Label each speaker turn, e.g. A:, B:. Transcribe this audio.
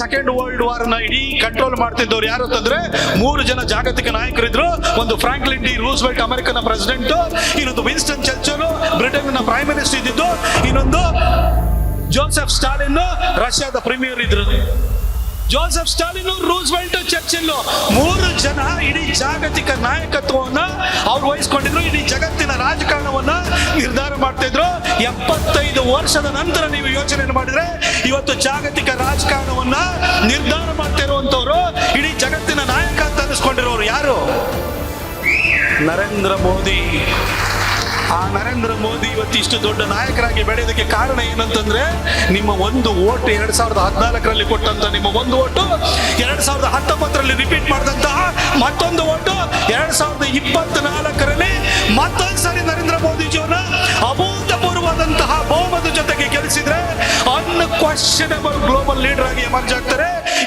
A: Second world ವಾರ್ನ ಇಡೀ control ಮಾಡ್ತಿದ್ದವ್ರು ಯಾರು ಅಂತಂದ್ರೆ ಮೂರು ಜನ ಜಾಗತಿಕ ನಾಯಕರಿದ್ರು. ಒಂದು Franklin D Roosevelt American president ಇನ್ನೊಂದು ವಿನ್ಸ್ಟನ್ ಚರ್ಚಲ್ ಬ್ರಿಟನ್ನ ಪ್ರೈಮ್ ಮಿನಿಸ್ಟರ್ ಇದ್ದಿದ್ದು, ಇನ್ನೊಂದು ಜೋಸೆಫ್ ಸ್ಟಾಲಿನ್ ರಷ್ಯಾದ ಪ್ರೀಮಿಯರ್ ಇದ್ರು. ಜೋಸೆಫ್ ಸ್ಟಾಲಿನ್ ರೂಸ್ವೆಲ್ಟ್ ಚರ್ಚಿಲ್ ಮೂರು ಜನ ಇಡೀ ಜಾಗತಿಕ ನಾಯಕತ್ವವನ್ನ ಅವ್ರು ವಹಿಸ್ಕೊಂಡಿದ್ರು. ಇಡೀ ಜಗತ್ತಿನ ರಾಜಕಾರಣವನ್ನ ನಿರ್ಧಾರ ಮಾಡ್ತಿದ್ರು. ಎಪ್ಪತ್ತೈದು ವರ್ಷದ ನಂತರ ನೀವು ಯೋಚನೆ ಮಾಡಿದ್ರೆ ಇವತ್ತು ಜಾಗತಿಕ ರಾಜಕಾರಣವನ್ನ ನಿರ್ಧಾರ ಮಾಡ್ತಿರುವಂತವ್ರು ಇಡೀ ಜಗತ್ತಿನ ನಾಯಕ ಅಂತ ಅನ್ನಿಸ್ಕೊಂಡಿರೋರು ಯಾರು? ನರೇಂದ್ರ ಮೋದಿ. ಆ ನರೇಂದ್ರ ಮೋದಿ ಇವತ್ತು ಇಷ್ಟು ದೊಡ್ಡ ನಾಯಕರಾಗಿ ಬೆಳೆಯೋದಕ್ಕೆ ಕಾರಣ ಏನಂತಂದ್ರೆ ನಿಮ್ಮ ಒಂದು ಓಟ್ ಎರಡ್ ಸಾವಿರದ ಹದಿನಾಲ್ಕರಲ್ಲಿ ಕೊಟ್ಟಂತ ನಿಮ್ಮ ಒಂದು ಓಟು ಎರಡ್ ಸಾವಿರದ ಹತ್ತೊಂಬತ್ತರಲ್ಲಿ ರಿಪೀಟ್ ಮಾಡಿದಂತಹ ಮತ್ತೊಂದು ಓಟು ಎರಡ್ ಸಾವಿರದ ಇಪ್ಪತ್ನಾಲ್ಕರಲ್ಲಿ ಜೊತೆಗೆ ಅನ್ಕ್ವಶನಬಲ್ ಗ್ಲೋಬಲ್ ಲೀಡರ್ ಆಗಿ ಎಮರ್ಜ್ ಆಗ್ತಾರೆ.